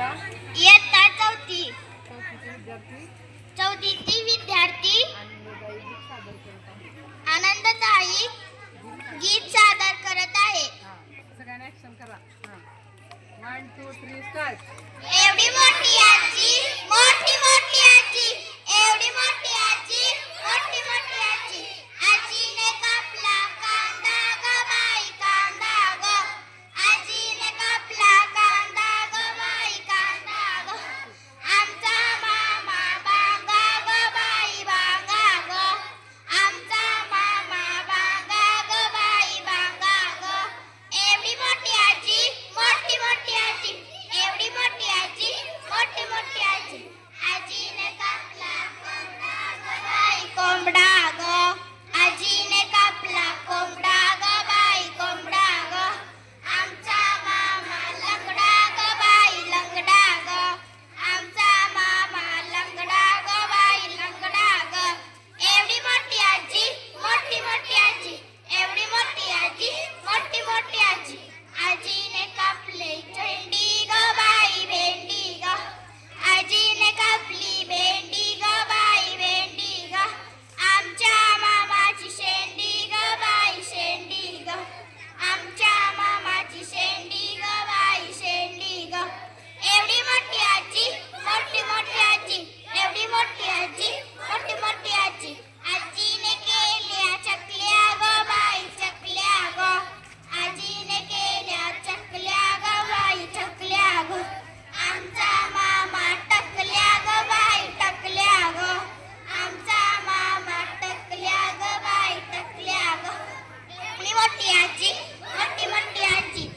इयत्ता इयत्ता चौथी. विद्यार्थी चौथीची विद्यार्थी आनंददायी गीत सादर करत आहे. सगळ्यांना ॲक्शन करा. वन टू थ्री स्टार्ट एवढी मोठी मोटी आंची मोटी मोटी आंची